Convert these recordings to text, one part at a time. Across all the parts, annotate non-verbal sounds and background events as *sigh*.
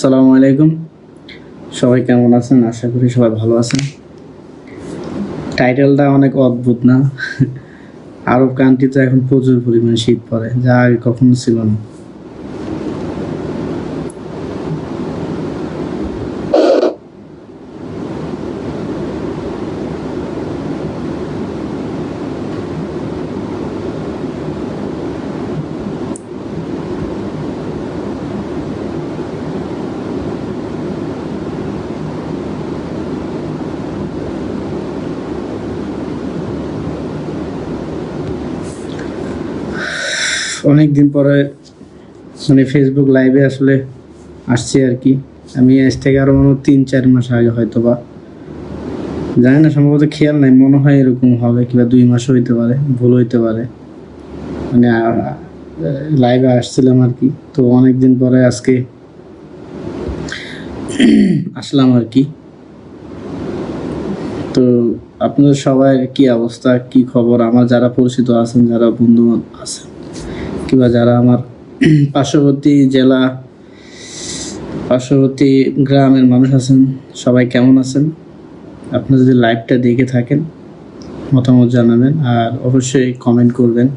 আসসালামু আলাইকুম। সবাই কেমন আছেন? আশা করি সবাই ভালো আছেন। টাইটেলটা অনেক অদ্ভুত না? আরব কান্ট্রিতে এখন প্রচুর পরিমাণে শীত পড়ে, যা আগে কখনো ছিল না। অনেক দিন পরে মানে ফেসবুক লাইভে আসলে আসছি আর কি। আমি আজ থেকে আরও মনে তিন, চার মাস আগে হয়তো বা জানি না, সম্ভবত খেয়াল নাই, মনে হয় এরকম হবে কিংবা দুই মাস হইতে পারে, ভুল হইতে পারে। মানে লাইভে আসছিলাম আর কি। তো অনেক দিন পরে আজকে আসলাম আর কি। তো আপনাদের সবাই কি অবস্থা, কি খবর? আমার যারা পরিচিত আছেন, যারা বন্ধু আছেন। কিংবা যারা আমার পার্শ্ববর্তী জেলা, পার্শ্ববর্তী গ্রামের মানুষ আছেন, সবাই কেমন আছেন? আপনারা যদি লাইভটা দেখে থাকেন, মতামত জানাবেন আর অবশ্যই কমেন্ট করবেন।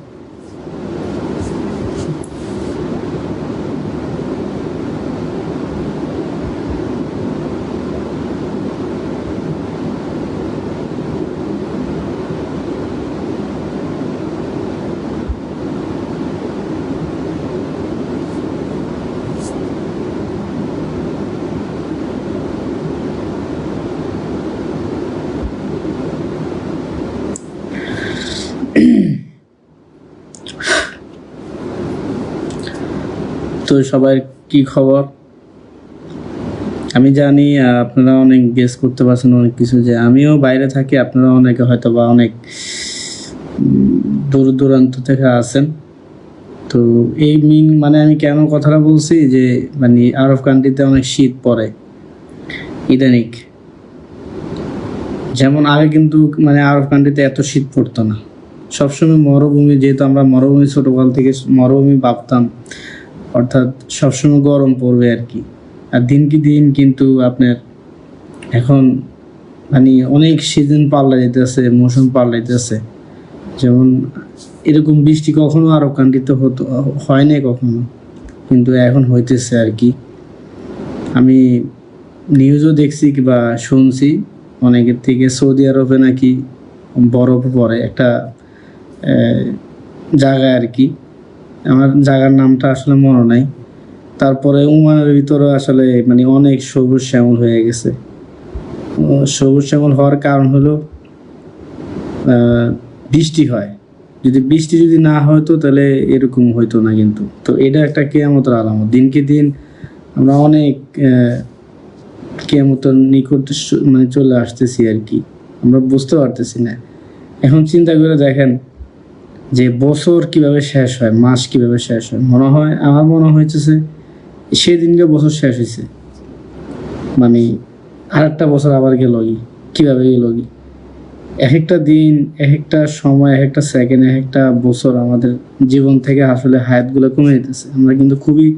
তো সবার কি খবর? আমি জানি আপনারা অনেক গেস করতে পারছেন অনেক কিছু যে আমিও বাইরে থাকি, আপনারা অনেকে হয়তো বা অনেক দূর দূরান্ত থেকে আসেন। তো এই মিন মানে আমি কেন কথাটা বলছি যে মানে আরব কান্ট্রিতে অনেক শীত পড়ে। ইদানিক যেমন আগে কিন্তু মানে আরব কান্ট্রিতে এত শীত পড়তো না। সবসময় মরুভূমি, যেহেতু আমরা মরুভূমি ছোটকাল থেকে মরুভূমি ভাবতাম অর্থাৎ সবসময় গরম পড়বে আর কি। আর দিন কি দিন কিন্তু আপনার এখন মানে অনেক সিজন পাল্লা যেতেছে, মৌসুম পাল্লা যেতেছে। যেমন এরকম বৃষ্টি কখনো আরব কান্ট্রিতে হতো, হয় নাই কখনো, কিন্তু এখন হইতেছে আর কি। আমি নিউজও দেখছি বা শুনছি, অনেকের থেকে সৌদি আরবে নাকি বরফ পড়ে, একটা জায়গায় আর কি। আমার জায়গার নামটা আসলে মনে নাই। তারপরে উমানের ভিতরে আসলে মানে অনেক সবুজ শ্যামল হয়ে গেছে। সবুজ শ্যামল হওয়ার কারণ হলো বৃষ্টি হয়। যদি বৃষ্টি যদি না হতো তাহলে এরকম হইতো না কিন্তু। তো এটা একটা কেয়ামতের আলামত। দিনকে দিন আমরা অনেক কেয়ামতের নিকট মানে চলে আসতেছি আর কি। আমরা বুঝতে পারতেছি না। এখন চিন্তা করে দেখেন যে বছর কীভাবে শেষ হয়, মাস কীভাবে শেষ হয়, মনে হয়, আমার মনে হইতেছে সেদিনকে বছর শেষ হয়েছে মানে আর একটা বছর আবার গেল কি কীভাবে গেল কি এক একটা দিন এক একটা সময় এক একটা সেকেন্ড এক একটা বছর আমাদের জীবন থেকে আসলে হায়াতগুলো কমে যেতেছে। আমরা কিন্তু খুবই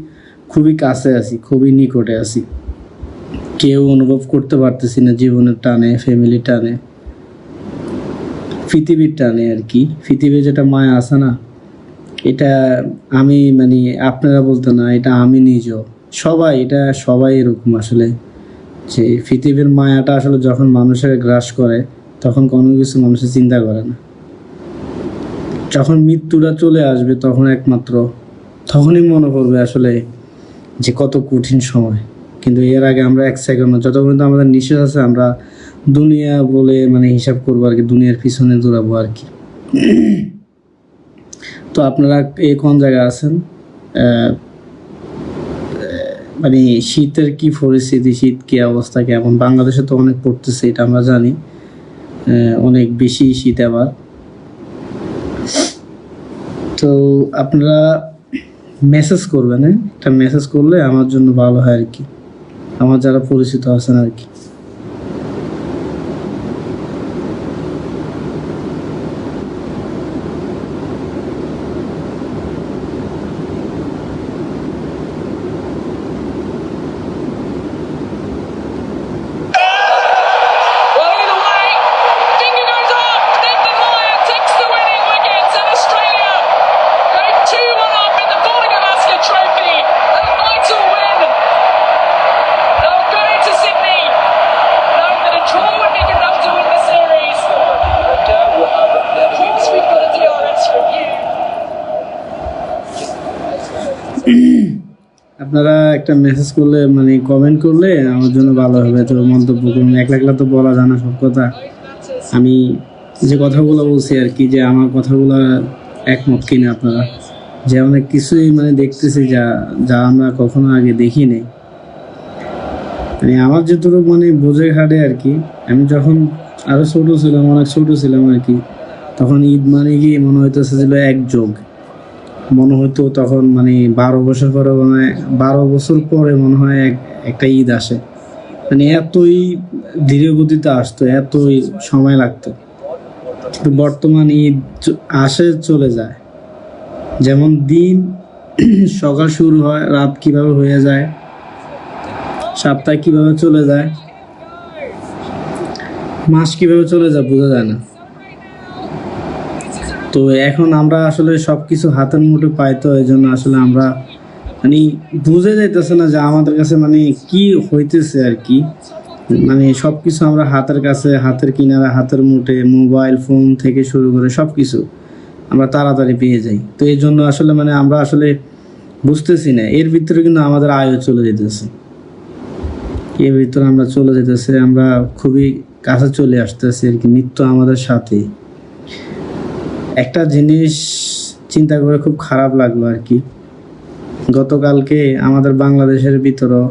খুবই কাছে আছি, খুবই নিকটে আছি। কেউ অনুভব করতে পারতেছি না জীবনের টানে ফ্যামিলি টানে। পৃথিবীর টানে আর কি। পৃথিবীর যেটা মায়া আছে না, এটা আমি মানে আপনারা বলতে না, এটা আমি নিজেও সবাই, এটা সবাই এরকম আসলে। যে পৃথিবীর মায়াটা আসলে যখন মানুষের গ্রাস করে, তখন কোনো কিছু মানুষের চিন্তা করে না। যখন মৃত্যুটা চলে আসবে তখন একমাত্র, তখনই মনে পড়বে আসলে যে কত কঠিন সময়। কিন্তু এর আগে আমরা এক সেকেন্ড যত পর্যন্ত আমাদের নিঃশ্বাস আছে, আমরা দুনিয়া বলে মানে হিসাব করব আর কি, দুনিয়ার পিছনে দৌড়াবো আর কি। তো আপনারা এ কোন জায়গায় আছেন? মানে শীতের কি পরিস্থিতি, শীত কি অবস্থা কেমন? বাংলাদেশে তো অনেক পড়তেছে, এটা আমরা জানি। অনেক বেশি শীত আবার। তো আপনারা মেসেজ করবেন হ্যাঁ? একটা মেসেজ করলে আমার জন্য ভালো হয় আর কি। আমার যারা পরিচিত আছেন আর কি। করলে মানে কমেন্ট করলে আমার জন্য ভালো হবে। তো মন্তব্য করুন। একলা একলা তো বলা জানা সব কথা। আমি যে কথাগুলো বলছি আর কি, যে আমার কথাগুলো একমত কিনা আপনারা। যে অনেক কিছুই মানে দেখতেছি যা যা আমরা কখনো আগে দেখিনি। মানে আমার যতটুকু মানে বোঝে ঘাটে আর কি, আমি যখন আরও ছোট ছিলাম, অনেক ছোট ছিলাম আর কি, তখন ঈদ মানে কি মনে হইতেছে ছিল এক যোগ মনে হইতো তখন মানে বারো বছর পরে মানে বারো বছর পরে মনে হয় এক, একটা ঈদ আসে। মানে এতই ধীরে গতিতে আসতো, এতই সময় লাগতো। বর্তমান ঈদ আসে, চলে যায়। যেমন দিন *clears throat* সকাল শুরু হয়, রাত কীভাবে হয়ে যায়, সপ্তাহ কীভাবে চলে যায়, মাস কীভাবে চলে যায়, বোঝা যায় না। তো এখন আমরা আসলে সব কিছু হাতের মুঠে পাই তো এই জন্য আসলে আমরা মানে বুঝে যাইতেছে না যে আমাদের কাছে মানে কি হইতেছে আর কি। মানে সব কিছু আমরা হাতের কাছে, হাতের কিনারা, হাতের মুঠে, মোবাইল, ফোন থেকে শুরু করে সব কিছু আমরা তাড়াতাড়ি পেয়ে যাই। তো এই জন্য আসলে মানে আমরা আসলে বুঝতেছি না, এর ভিতরে কিন্তু আমাদের আয়ও চলে যেতেছে এর ভিতরে আমরা চলে যেতেছে আমরা খুবই কাছে চলে আসতেছি আর কি মৃত্যু আমাদের সাথে। একটা জিনিস চিন্তা করে খুব খারাপ লাগল আর কি। গতকালকে আমাদের বাংলাদেশের ভিতরও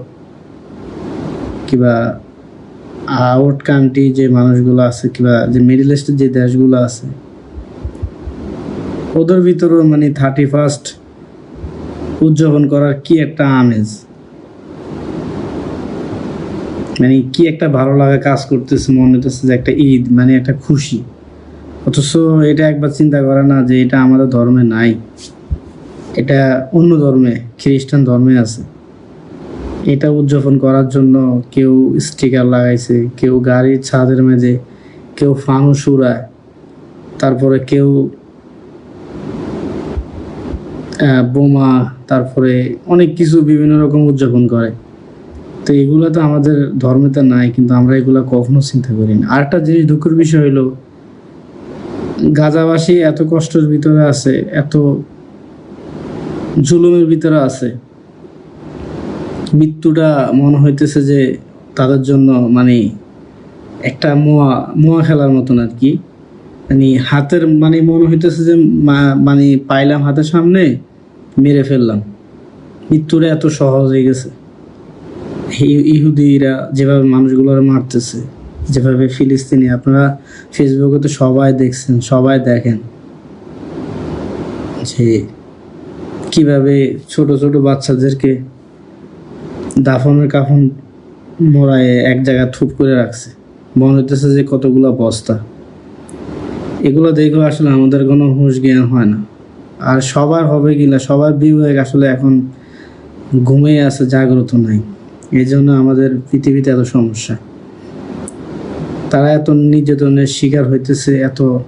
কিবা আউট কান্ট্রি যে মানুষগুলো আছে, কিবা যে মিডল ইস্টের যে দেশগুলো আছে, ওদের ভিতরেও মানে থার্টি ফার্স্ট উদযাপন করার কি একটা আমেজ? মানে কি একটা ভালো লাগা কাজ করতেছে, মনে হইতেছে যে একটা ঈদ মানে একটা খুশি। অথচ এটা একবার চিন্তা করে না যে এটা আমাদের ধর্মে নাই। এটা অন্য ধর্মে, খ্রিস্টান ধর্মে আছে। এটা উদযাপন করার জন্য কেউ স্টিকার লাগাইছে, কেউ গাড়ির ছাদের মেঝে, কেউ ফানুস উড়ায়, তারপরে কেউ বোমা, তারপরে অনেক কিছু বিভিন্ন রকম উদযাপন করে। তো এগুলো তো আমাদের ধর্মেতে নাই, কিন্তু আমরা এগুলো কখনো চিন্তা করি না। আরেকটা জিনিস দুঃখের বিষয় হলো গাজাবাসী এত কষ্টের ভিতরে আছে, এত জুলুমের ভিতরে আছে। মৃত্যুটা মনে হইতেছে যে তাদের জন্য মানে একটা মোয়া মোয়া খেলার মতন আর কি। মানে হাতের মানে মনে হইতেছে যে মানে পাইলাম হাতের সামনে, মেরে ফেললাম। মৃত্যুটা এত সহজ হয়ে গেছে। ইহুদিরা যেভাবে মানুষগুলোর মারতেছে, যেভাবে ফিলিস্তিনি, আপনারা ফেসবুকে তো সবাই দেখছেন, সবাই দেখেন যে কীভাবে ছোট ছোট বাচ্চাদেরকে দাফনের কাফন মোড়ায় এক জায়গায় থুপ করে রাখছে। মনে হইতেছে যে কতগুলো বস্তা। এগুলো দেখে আসলে আমাদের কোনো হুঁশ জ্ঞান হয় না। আর সবার হবে কিনা সবার বিবেক আসলে এখন ঘুমিয়ে আছে, জাগ্রত নাই। এই জন্য আমাদের পৃথিবীতে এত সমস্যা। তারা এত নির্যাতনের শিকার হইতেছে, এত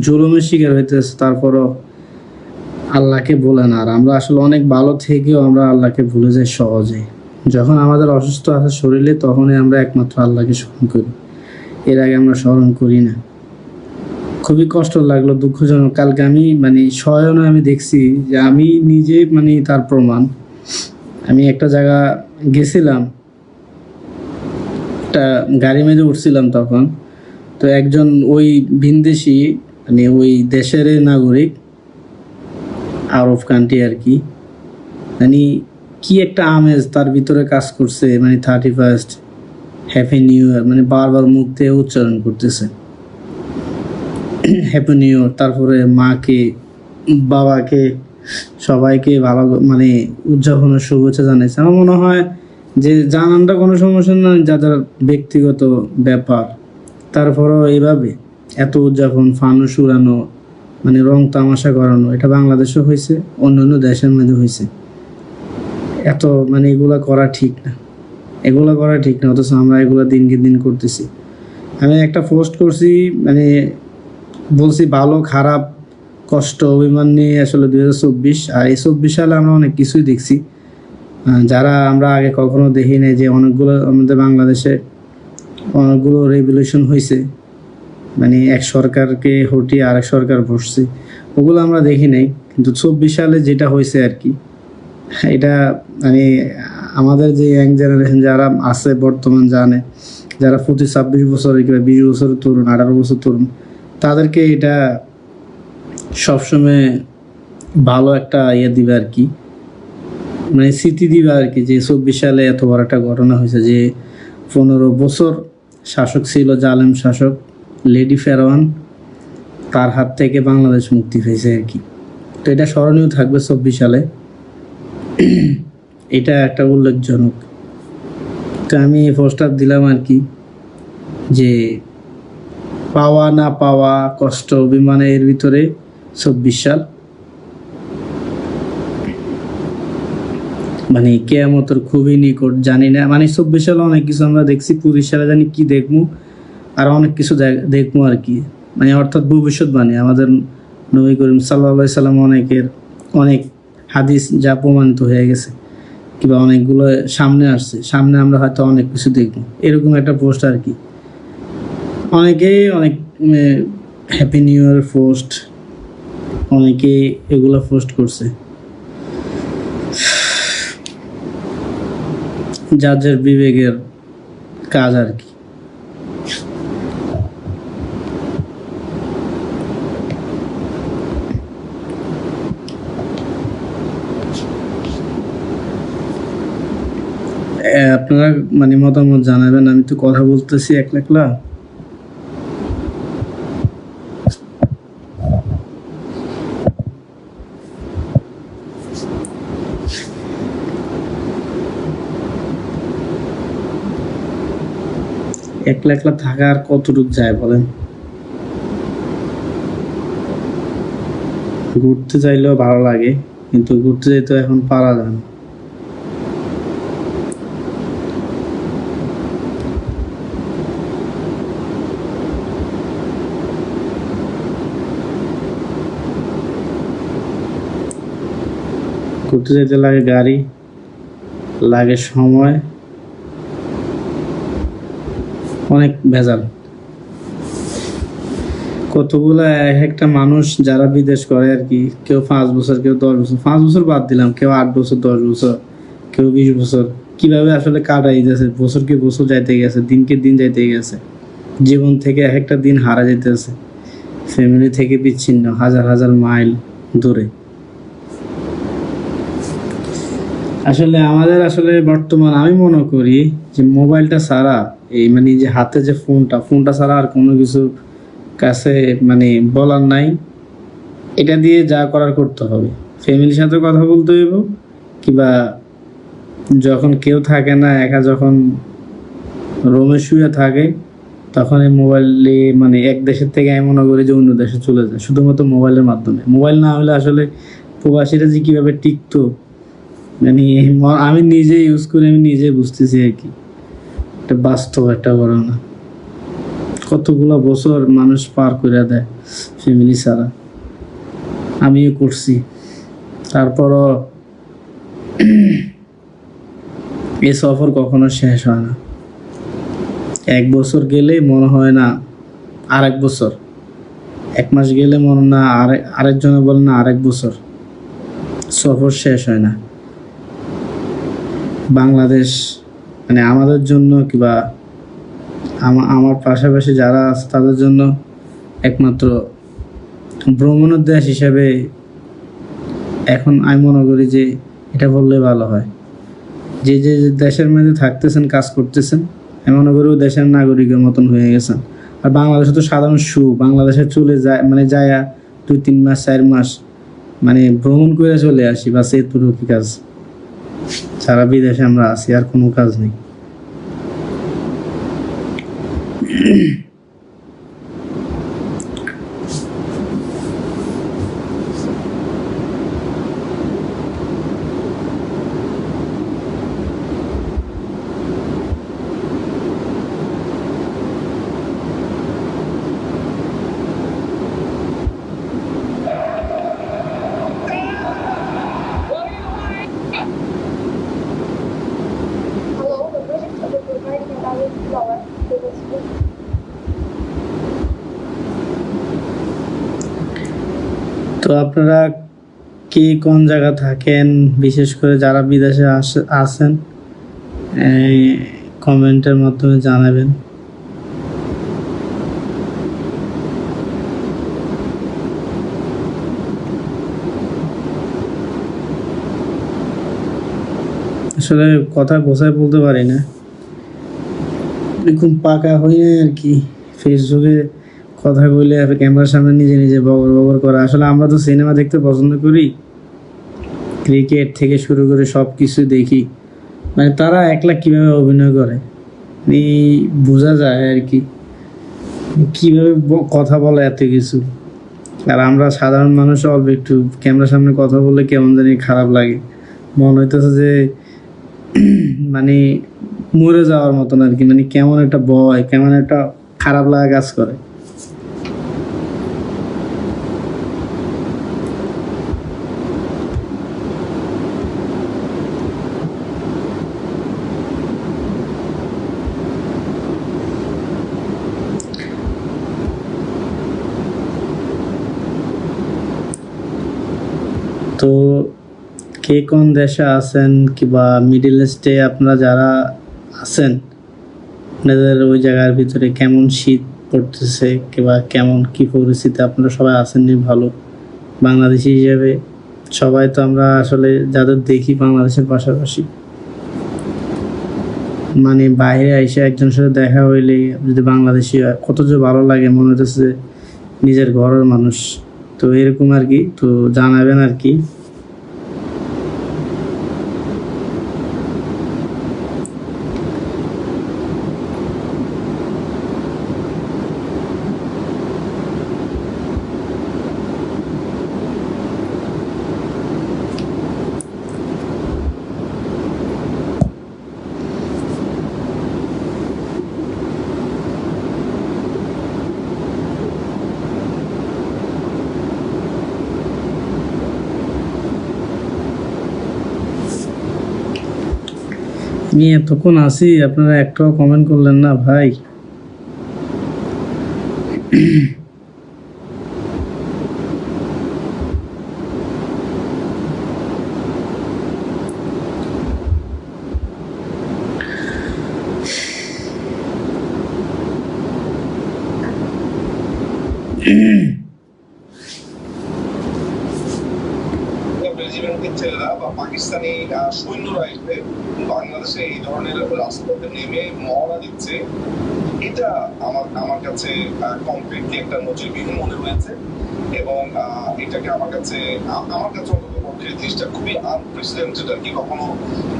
জুলুমের শিকার হইতেছে, তারপরও আল্লাহকে বলে না। আর আমরা আসলে অনেক ভালো থেকেও আমরা আল্লাহকে ভুলে যাই সহজে। যখন আমাদের অসুস্থ আছে শরীরে, তখনই আমরা একমাত্র আল্লাহকে স্মরণ করি। এর আগে আমরা স্মরণ করি না। খুবই কষ্ট লাগল, দুঃখজনক। কালকে আমি মানে স্বয়নে আমি দেখছি যে আমি নিজে মানে তার প্রমাণ। আমি একটা জায়গা গেছিলাম একটা গাড়ি মেজে উঠছিলাম তখন। তো একজন ওই ভিনদেশি মানে ওই দেশের নাগরিক, আরব কান্ট্রি আর কি মানে কি একটা আমেজ তার ভিতরে কাজ করছে মানে thirty first happy new year মানে বারবার মুখ দিয়ে উচ্চারণ করতেছে। হ্যাপি নিউ ইয়ার তারপরে মাকে, বাবাকে, সবাইকে ভালো মানে উদযাপনের শুভেচ্ছা জানাইছে। আমার মনে হয় যে জানানটা কোনো সমস্যা নয় যাদের ব্যক্তিগত ব্যাপার। তারপরও এইভাবে এত উদযাপন, ফানুস উড়ানো মানে রং তামাশা করানো, এটা বাংলাদেশে হয়েছে, অন্য অন্য দেশের মধ্যে হয়েছে। এত মানে এগুলা করা ঠিক না। এগুলা করা ঠিক না, অথচ আমরা এগুলা দিনকে দিন করতেছি। আমি একটা পোস্ট করছি মানে বলছি ভালো, খারাপ, কষ্ট, অভিমান নিয়ে আসলে দুই হাজার চব্বিশ, আর এই চব্বিশ সালে আমরা অনেক কিছুই দেখছি। যারা আমরা আগে কখনো দেখি নাই যে অনেকগুলো আমাদের বাংলাদেশে অনেকগুলো রেভলিউশন হয়েছে মানে এক সরকারকে হটিয়ে আরেক সরকার বসছে। ওগুলো আমরা দেখি নাই, কিন্তু চব্বিশ সালে যেটা হয়েছে আর কি, এটা মানে আমাদের যে ইয়াং জেনারেশন যারা আছে বর্তমান জানে, যারা প্রতি ছাব্বিশ বছর কিংবা বিশ বছরের তরুণ, আঠারো বছর তরুণ, তাদেরকে এটা সবসময় ভালো একটা ইয়ে দিবে আর কি। মানে স্মৃতি দিবে আর কি যে চব্বিশ সালে এত বড় একটা ঘটনা হয়েছে যে পনেরো বছর শাসক ছিল জালেম শাসক, লেডি ফেরওয়ান তার হাত থেকে বাংলাদেশ মুক্তি পেয়েছে আর কি। তো এটা স্মরণীয় থাকবে চব্বিশ সালে। এটা একটা উল্লেখজনক। তো আমি পোস্টার দিলাম আর কি যে পাওয়া না পাওয়া কষ্ট অভিমানে এর ভিতরে চব্বিশ সাল মানে কেয়ামতের খুবই নিকট, জানি না। মানে চব্বিশ সালে অনেক কিছু আমরা দেখছি, পঁচিশ সালে জানি কি দেখব, আর অনেক কিছু দেখ- দেখব আর কি। মানে অর্থাৎ ভবিষ্যৎবাণী, আমাদের নবী করিম সাল্লাহ সাল্লাম অনেকের অনেক হাদিস যা প্রমাণিত হয়ে গেছে, কিংবা অনেকগুলো সামনে আসছে। সামনে আমরা হয়তো অনেক কিছু দেখব। এরকম একটা পোস্ট আর কি। অনেকেই অনেক হ্যাপি নিউ ইয়ার পোস্ট অনেকেই এগুলো পোস্ট করছে। যার বিবেকের কাজ আর কি। আপনারা মানে মতামত জানাবেন, আমি তো কথা বলতেছি একলা একলা একলা একলা থাকা আর কতটুক যায় বলেন? ঘুরতে চাইলেও ভালো লাগে, কিন্তু ঘুরতে যেতে এখন পারা যায় না। ঘুরতে যেতে লাগে গাড়ি, লাগে সময় অনেক ভেজাল। কতগুলো এক একটা মানুষ যারা বিদেশ করে আর কি, কেউ পাঁচ বছর, কেউ দশ বছর, পাঁচ বছর বাদ দিলাম, কেউ আট বছর, দশ বছর, কেউ বিশ বছর। কীভাবে আসলে কাটাই যাচ্ছে? বছরকে বছর যাইতে গেছে, দিনকে দিন যাইতে গেছে। জীবন থেকে এক একটা দিন হারা যেতেছে ফ্যামিলি থেকে বিচ্ছিন্ন, হাজার হাজার মাইল দূরে। আসলে আমাদের আসলে বর্তমান, আমি মনে করি যে মোবাইলটা ছাড়া এই মানে যে হাতে যে ফোনটা ফোনটা ছাড়া আর কোনো কিছু কাছে মানে বলার নাই। এটা দিয়ে যা করার করতে হবে। ফ্যামিলির সাথে কথা বলতে হইব, কিংবা যখন কেউ থাকে না, একা যখন রোমে শুয়ে থাকে, তখন এই মোবাইলে মানে এক দেশের থেকে আমি মনে করি যে অন্য দেশে চলে যায়, শুধুমাত্র মোবাইলের মাধ্যমে। মোবাইল না হলে আসলে প্রবাসীরা যে কীভাবে টিকতো মানে আমি নিজে ইউজ করে, আমি নিজে বুঝতেছি আর কি। এটা বাস্তব একটা ঘটনা কতগুলো বছর মানুষ পার করে দেয় ফ্যামিলি ছাড়া। আমিও করছি। তারপরও *clears throat* এ সফর কখনো শেষ হয় না। এক বছর গেলে মনে হয় না আরেক বছর। এক মাস গেলে মনে না আরেক আরেকজনে বলে না আরেক বছর। সফর শেষ হয় না। বাংলাদেশ মানে আমাদের জন্য কিবা আমা- আমার পাশাপাশি যারা আছে তাদের জন্য একমাত্র ভ্রমণের দেশ হিসাবে এখন আমি মনে করি যে এটা বললে ভালো হয়। যে যে দেশের মধ্যে থাকতেছেন, কাজ করতেছেন, আমি মনে করি দেশের নাগরিকের মতন হয়ে গেছেন। আর বাংলাদেশে তো সাধারণ সু বাংলাদেশে চলে যায় মানে যায় দুই, তিন মাস, চার মাস মানে ভ্রমণ করে চলে আসি বা এতটুকু কি কাজ? সারা বিদেশে আমরা আছি আর কোনো কাজ নেই। তো আপনারা কে, কোন জায়গা থাকেন? বিশেষ করে যারা বিদেশে আস- আছেন কমেন্টের মাধ্যমে জানাবেন। আসলে কথা বোঝায় বলতে পারি না। এরকম পাকা হয়ে আর কি ফেসবুকে কথা বলে আর ক্যামেরার সামনে নিজে নিজে বগর বগর করা। আসলে আমরা তো সিনেমা দেখতে পছন্দ করি, ক্রিকেট থেকে শুরু করে সব কিছু দেখি। মানে তারা একলা কীভাবে অভিনয় করে? এই বোঝা যায় আর কি। কীভাবে কথা বলে এত কিছু? আর আমরা সাধারণ মানুষ অল্প একটু ক্যামেরার সামনে কথা বললে কেমন জানি খারাপ লাগে। মনে হইতেছে যে *clears throat* মানে মরে যাওয়ার মতন আর কি মানে কেমন একটা ভয়, কেমন একটা খারাপ লাগা কাজ করে। তো কে কোন দেশে আছেন কিংবা মিডিল ইস্টে আপনারা যারা আছেন? আপনাদের ওই জায়গার ভিতরে কেমন শীত পড়তেছে কিংবা কেমন কি পরিস্থিতি? আপনারা সবাই আছেন নি ভালো। বাংলাদেশি হিসাবে সবাই তো আমরা আসলে যাদের দেখি বাংলাদেশের পাশাপাশি। মানে বাইরে এসে একজনের সাথে দেখা হইলে যদি বাংলাদেশি হয়, কত যে ভালো লাগে মনে হতেছে নিজের ঘরের মানুষ। তো এরকম আর কি, তো জানাবেন আর কি। আমি এতক্ষণ আছি আপনারা একটাও কমেন্ট করলেন না ভাই। রেজিমেন্টের *clears throat* ছেলেরা বা পাকিস্তানি আহ, সৈন্যরা এসে বাংলাদেশে এই ধরনের রাজপথে নেমে মহড়া দিচ্ছে এটা আমার আমার কাছে কমপ্লিটলি একটা নজিরবিহীন মনে হয়েছে এবং এটাকে আমার কাছে আমার কাছে অন্তত পক্ষে জিনিসটা খুবই আনপ্রেসিডেন্টেড আর কি, কখনো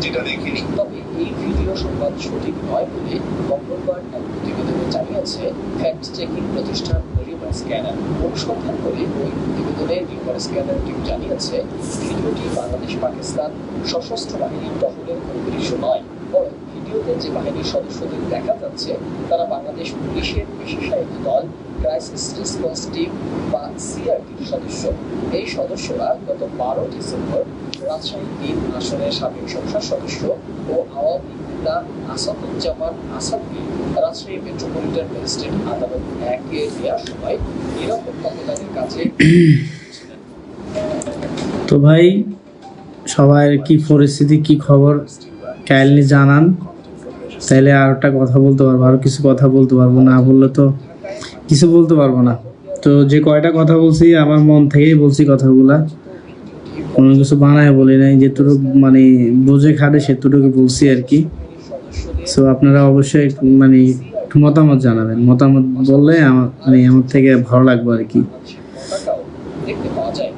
যেটা দেখিনি। তবে এই ভিডিও সংবাদ সঠিক নয় বলে মঙ্গলবার এক প্রতিবেদনে জানিয়েছে ফ্যাক্ট চেকিং প্রতিষ্ঠান রিভার স্ক্যানার অনুসন্ধান করে ওই প্রতিবেদনে রিভার স্ক্যানার টিম জানিয়েছে, ভিডিওটি বাংলাদেশ পাকিস্তান সশস্ত্র বাহিনীর টহলের কোনো দৃশ্য নয়, বরং ভিডিওতে যে বাহিনীর সদস্যদের দেখা যাচ্ছে তারা বাংলাদেশ পুলিশের বিশেষায়িত দল ক্রাইসিস রেসপন্স টিম বা সিআরটির সদস্য। এই সদস্যরা গত বারো ডিসেম্বর রাজশাহী তিন আসনের সাবেক সংসদ সদস্য ও আওয়ামী নেতা আসাদুজ্জামান আসাদকে রাজশাহী মেট্রোপলিটন ম্যাজিস্ট্রেট আদালত একে নেওয়ার সময় নিরাপত্তা প্রদানের কাছে ছিলেন। তো ভাই সবার কি পরিস্থিতি কি খবর? কাইন্ডলি জানান। আর একটা কথা বলতে পারব, আরও কিছু কথা বলতে পারব না, বললে তো কিছু বলতে পারব না। তো যে কয়টা কথা বলছি, আমার মন থেকেই বলছি কথাগুলা। কোনো কিছু বানায় বলি নাই, যেটুকু মানে বুঝে খাটে সেটুকু বলছি আর কি। সো আপনারা অবশ্যই মানে মতামত জানাবেন। মতামত বললে আমার মানে আমার থেকে ভালো লাগবে আর কি বাংলাদেশের পতাকাও দেখতে পাওয়া যায়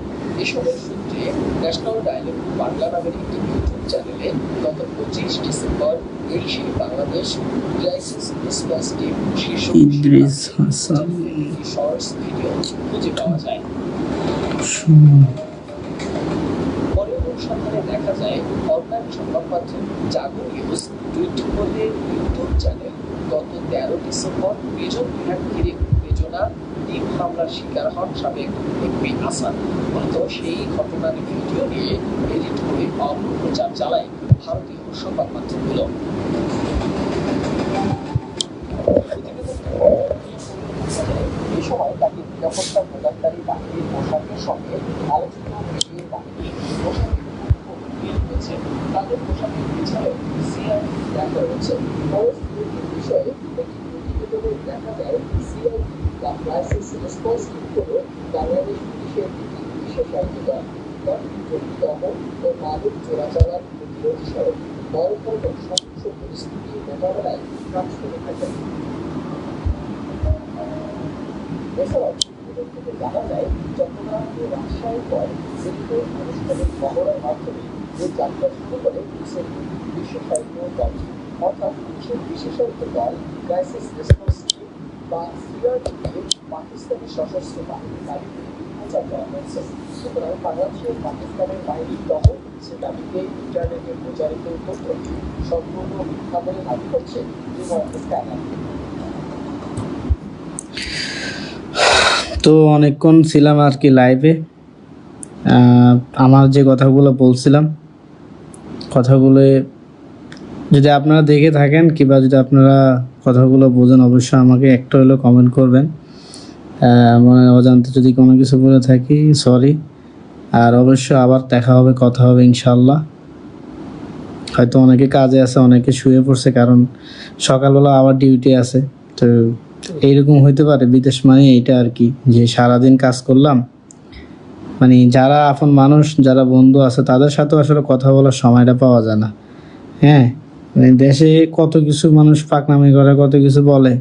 এসবের সূত্রে ন্যাশনাল ডায়ালগ বাংলা নামের একটি ইউটিউব চ্যানেলে গত পঁচিশ ডিসেম্বর এই সেই বাংলাদেশ ক্রাইসিস রেসপন্স টিম শীর্ষ ইদ্রিস হাসান। পরে দেখা যায় অনলাইন জাগো টুইট করে চ্যানেল গত তেরো ডিসেম্বর হামলার শিকার হন সেই ঘটনার ভিডিও নিয়ে এডিট করে চালায় ভারতীয় সংবাদ মাধ্যমগুলো এই সময় তাকে নিরাপত্তা প্রদানকারী বাহিনীর পোশাকের সঙ্গে আলোচিত বিজিএ বাহিনী হলো বাংলাদেশ ও মাদক চোরাচালান প্রতিরোধ সহ বড় ধরনের সহিংস পরিস্থিতি মোকাবেলায় কাজ করে থাকেন এছাড়াও থেকে জানা যায় চট্টগ্রাম ও রাজশাহীর পর দিল্লিতে আনুষ্ঠানিক মহড়ার মাধ্যমে যে যাত্রা শুরু করে পুলিশের বিশেষায়িত দল অর্থাৎ পুলিশের বিশেষায়িত দল ক্রাইসিস রেসপন্স বা সশস্ত্র করা হয়েছে সুতরাং পাকিস্তানের বাহিনীর সে দাবিতে ইন্টারনেটে প্রচারিত তথ্যটি সম্পূর্ণ মিথ্যা বলে দাবি করছে তো অনেকক্ষণ ছিলাম আর কি লাইভে আমার যে কথাগুলো বলছিলাম, কথাগুলো যদি আপনারা দেখে থাকেন কিংবা যদি আপনারা কথাগুলো বোঝেন, অবশ্যই আমাকে একটা হলেও কমেন্ট করবেন। মানে অজান্তে যদি কোনো কিছু বলে থাকি সরি আর অবশ্যই আবার দেখা হবে, কথা হবে ইনশাল্লাহ হয়তো অনেকে কাজে আছে, অনেকে শুয়ে পড়ছে, কারণ সকালবেলা আবার ডিউটি আছে। তো এইরকম হইতে পারে, বিদেশ মানে এইটা আর কি, যে সারাদিন কাজ করলাম। মানে যারা এখন মানুষ, যারা বন্ধু আছে, তাদের সাথেও আসলে কথা বলার সময়টা পাওয়া যায় না। হ্যাঁ? মানে দেশে কত কিছু মানুষ পাকনামি করে, কত কিছু বলে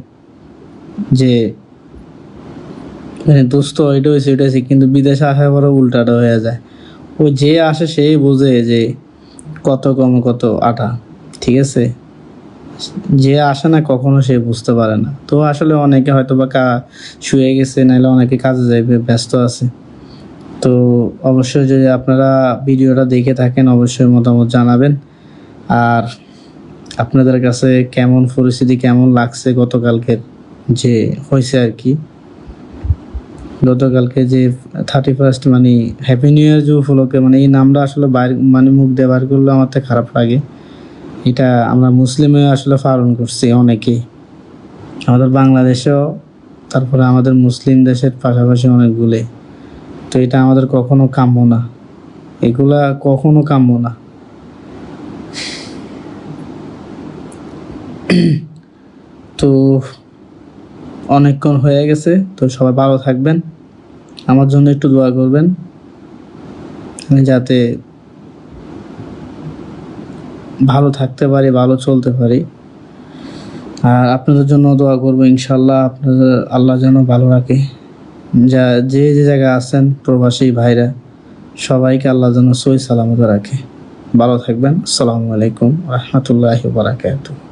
যে মানে দোস্ত এটা হয়েছে এটা হয়েছে, কিন্তু বিদেশে আসার পরে উল্টাটা হয়ে যায়। ও যে আসে সেই বোঝে যে কত কম কত আটা, ঠিক আছে? যে আসে না কখনো সে বুঝতে পারে না। তো আসলে অনেকে হয়তো বা কা- শুয়ে গেছে, নাহলে অনেকে কাজে যাইবে, ব্যস্ত আছে। তো অবশ্যই যদি আপনারা ভিডিওটা দেখে থাকেন, অবশ্যই মতামত জানাবেন। আর আপনাদের কাছে কেমন পরিস্থিতি, কেমন লাগছে গতকালকে যে হয়েছে আর কি? গতকালকে যে থার্টি ফার্স্ট মানে হ্যাপি নিউ ইয়ার যে উপলক্ষে মানে এই নামটা আসলে বাইরে মানে মুখ দিয়ে বার করলে আমার তো খারাপ লাগে। এটা আমরা মুসলিমে আসলে পালন করছি অনেকেই আমাদের বাংলাদেশেও, তারপরে আমাদের মুসলিম দেশের পাশাপাশি অনেকগুলো। তো এটা আমাদের কখনো কাম্য না। এগুলা কখনো কাম্য না। *clears throat* তো অনেকক্ষণ হয়ে গেছে, তো সবাই ভালো থাকবেন। আমার জন্য একটু দোয়া করবেন। আমি যাতে ভালো থাকতে পারি, ভালো চলতে পারি। আর আপনাদের জন্য দোয়া করব ইনশাল্লাহ আপনাদের, আল্লাহ যেন ভালো রাখে। যা, যে যে জায়গায় আছেন, প্রবাসী ভাইরা, সবাইকে আল্লাহ যেন সই সালামত রাখে। ভালো থাকবেন। আসসালামু আলাইকুম রহমতুল্লাহ বারাকাতুহ।